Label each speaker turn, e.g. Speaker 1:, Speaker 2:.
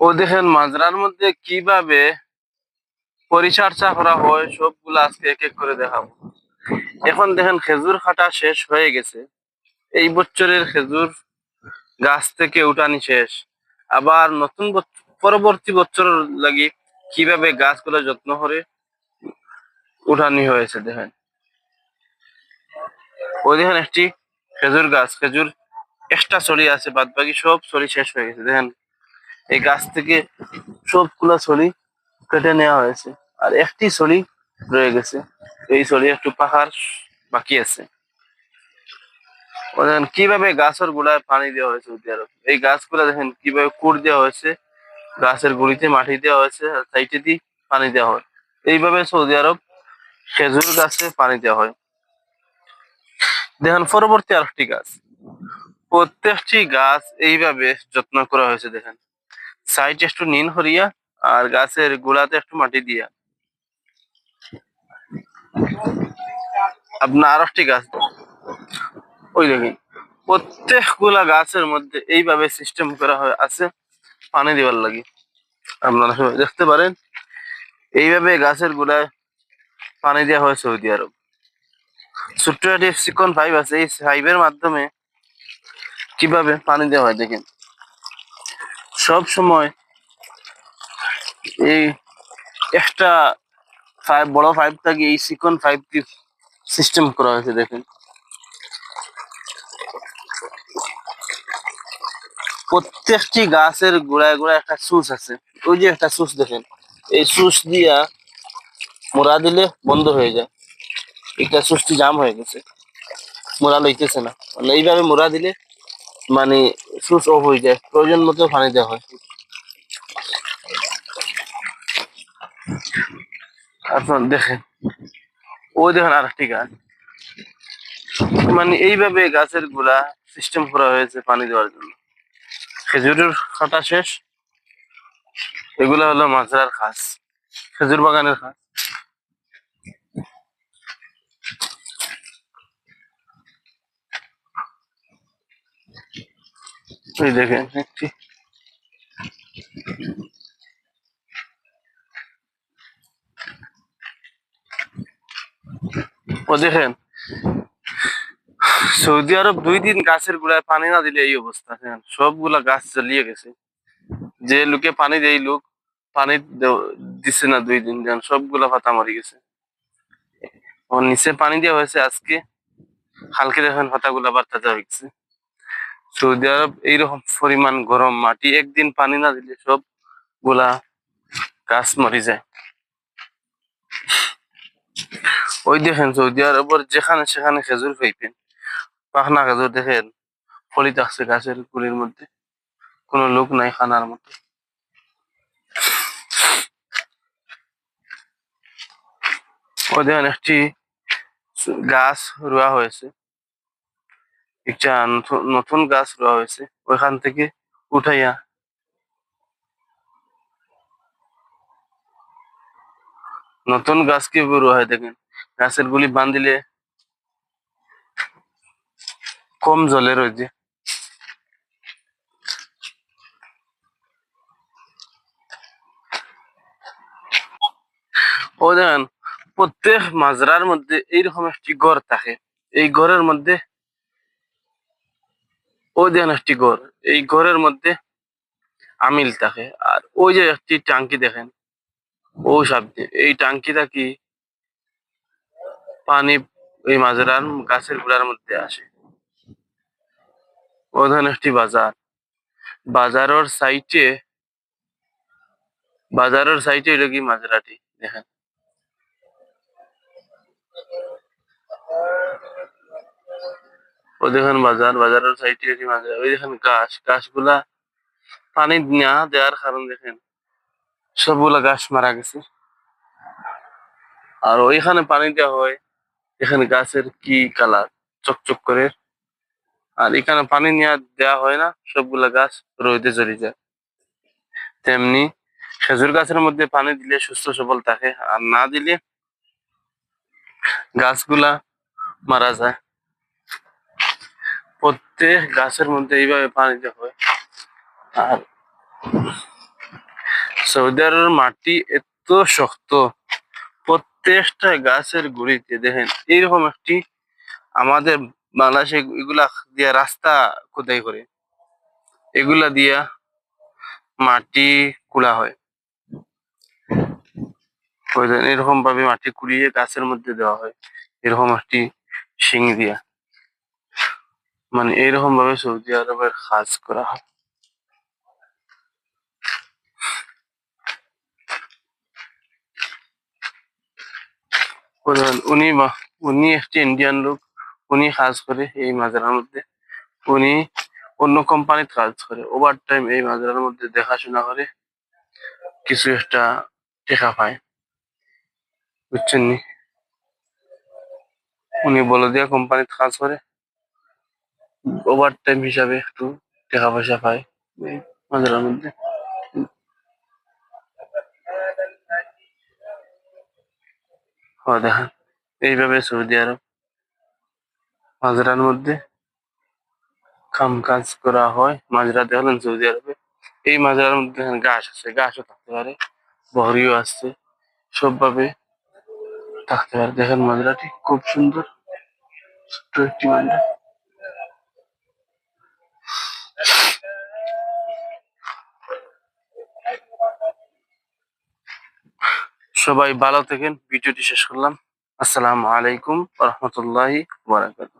Speaker 1: ও দেখেন মাজরার মধ্যে কীভাবে পরিচর্যা করা হয়, সবগুলো আজকে এক এক করে দেখাবো। এখন দেখেন খেজুর কাটা শেষ হয়ে গেছে। এই বছরের খেজুর গাছ থেকে উঠানি শেষ। আবার নতুন পরবর্তী বছর লাগি কীভাবে গাছগুলো যত্ন করে উঠানি হয়েছে দেখেন। ওই দেখেন একটি খেজুর গাছ, খেজুর এক্সট্রা ছড়ি আছে বাদ বাকি সব ছড়ি শেষ হয়ে গেছে। দেখেন এই গাছ থেকে সবগুলা ছড়ি কেটে নেওয়া হয়েছে। আর একটি ছড়ি রয়ে গেছে। এই ছড়ি একটু পাকার বাকি আছে। কীভাবে গাছের গোড়ায় পানি দেওয়া হয়েছে সৌদি আরব এই গাছগুলা দেখেন কীভাবে কুড় দেওয়া হয়েছে। গাছের গুড়িতে মাটি দেওয়া হয়েছে আর সাইডে দিয়ে পানি দেওয়া হয়। এইভাবে সৌদি আরব খেজুর গাছে পানি দেওয়া হয়। দেখেন, পরবর্তী আরেকটি গাছ। প্রত্যেকটি গাছ এইভাবে যত্ন করা হয়েছে, দেখেন। সাইড একটু নিন হরিয়া, আর গাছের গোড়াতে একটু মাটি দিয়া। আপনার আর একটি গাছ। ওই দেখেন, প্রত্যেকগুলা গাছের মধ্যে এইভাবে সিস্টেম করা হয়, আছে পানি দেওয়ার লাগে। আপনারা সবাই দেখতে পারেন, এইভাবে গাছের গোড়ায় পানি দেওয়া হয় সৌদি আরব। ছোট্ট একটি চিকন পাইপ আছে, এই পাইপের মাধ্যমে কীভাবে পানি দেওয়া হয় দেখেন। সব সময় এই একটা ফাইভ বড় পাইপ থাকে এই চিকন পাইপটি সিস্টেম করা হয়েছে, দেখেন। প্রত্যেকটি গাছের গোড়ায় গোড়ায় একটা সুচ আছে। ওই যে একটা সুচ দেখেন। এই সুচ দিয়া মোড়া দিলে বন্ধ হয়ে যায়। একটা সুচটি জাম হয়ে গেছে। মোড়া লইতেছে না। মানে এইভাবে মোড়া দিলে মানে সুচ অফ হয়ে যায়। প্রয়োজন মতো পানি দেওয়া হয়। আপনার দেখেন। ওই দেখেন, আর একটি গাছ মানে এইভাবে গাছের গোড়া সিস্টেম করা হয়েছে পানি দেওয়ার জন্য। খেজুরের কাটা শেষ। এগুলা হলো মাজরার খাস খেজুর বাগানের খাস এই দেখেন। একটি ও দেখেন, সৌদি আরব দুই দিন গাছের গোড়ায় পানি না দিলে এই অবস্থা। দেখেন, সবগুলা গাছ জ্বলিয়ে গেছে। যে লোকে পানি দেয় লোক, পানি দিচ্ছে না দুই দিন। যেন সবগুলা পাতা মরে গেছে। ও নিচে পানি দেওয়া হয়েছে আজকে। হালকে দেখেন পাতাগুলা আবার তাজা হয়ে গেছে সৌদি আরব এইরকম পরিমাণ গরম, মাটি, একদিন পানি না দিলে সবগুলা গাছ মরে যায়। ওই দেখেন সৌদি আরবের যেখানে সেখানে খেজুর পাইবেন পাখনা খেজুর দেখেন ফলি থাকছে গাছের গুলির মধ্যে। কোনো লোক নাই খানার মতো। ওই দেখেন একটি গাছ রোয়া হয়েছে। একটা নতুন- গাছ রোয়া হয়েছে, ওইখান থেকে উঠাইয়া নতুন গাছ কি রোয়া হয় দেখেন। গাছের গুলি বান্ধিলে কম জলে রয়েছে ও দেখেন, প্রত্যেক মাজরার মধ্যে এইরকম একটি ঘর থাকে। এই ঘরের মধ্যে দেখেন একটি ঘর, এই ঘরের মধ্যে আমিল থাকে। আর ওই যে একটি টাঙ্কি দেখেন, ও সামনে এই টাঙ্কিটা কি পানি ওই মাজরার গাছের গোড়ার মধ্যে আসে। ওখানে একটি বাজার। বাজারের সাইটে বাজারের সাইটে এটা কি মাজরাটি? দেখেন। ও দেখেন বাজার, বাজারের সাইডে একটি মাজরা ওই দেখেন গাছ গাছগুলা পানি না দেওয়ার কারণ দেখেন, সবগুলা গাছ মারা গেছে। আর ওইখানে পানি দেওয়া হয়, এখানে গাছের কি কালার, চকচক করে। আর এখানে পানি নিয়ে দেওয়া হয় না, সবগুলা গাছ রোদে জ্বলে যায়। তেমনি খেজুর গাছের মধ্যে পানি দিলে সুস্থ সবল থাকে, আর না দিলে গাছগুলা মারা যায়। প্রত্যেক গাছের মধ্যে এইভাবে পানি দেওয়া হয়। আর সৌদি আরবের মাটি এত শক্ত, প্রত্যেকটা গাছের গুড়িতে দেখেন, এইরকম একটি আমাদের বাংলাদেশে এগুলা দিয়া রাস্তা খোদাই করে। এগুলা দিয়া মাটি কুড়া হয়। এরকম ভাবে মাটি কুড়িয়ে গাছের মধ্যে দেওয়া হয়। এরকম একটি শিং দিয়া। মানে এরকম ভাবে সৌদি আরবের কাজ করা হয়? উনি উনি একটি ইন্ডিয়ান লোক, উনি কাজ করে এই মাজারের মধ্যে। উনি অন্য কোম্পানিতে কাজ করে ওভার টাইম এই মাজারের মধ্যে দেখাশোনা করে, কিছু একটা টেকা পায়। বুঝছেন উনি বলদিয়া কোম্পানিতে কাজ করে। ওভার টাইম হিসাবে একটু টাকা পয়সা পায় মাজারের মধ্যে। ও দেখেন, এইভাবে সৌদি আরব মাজরার মধ্যে কাম কাজ করা হয়। মাজরা দেখলেন সৌদি আরবে। এই মাজরার মধ্যে গাছ আছে গাছও থাকতে পারে, বহরিও আসছে সবভাবে থাকতে পারে। দেখেন মাজরাটি খুব সুন্দর, ছোট্ট একটি মাজরা সবাই ভালো থাকেন। ভিডিওটি শেষ করলাম। আসসালামু আলাইকুম রহমতুল্লাহি বারাকাত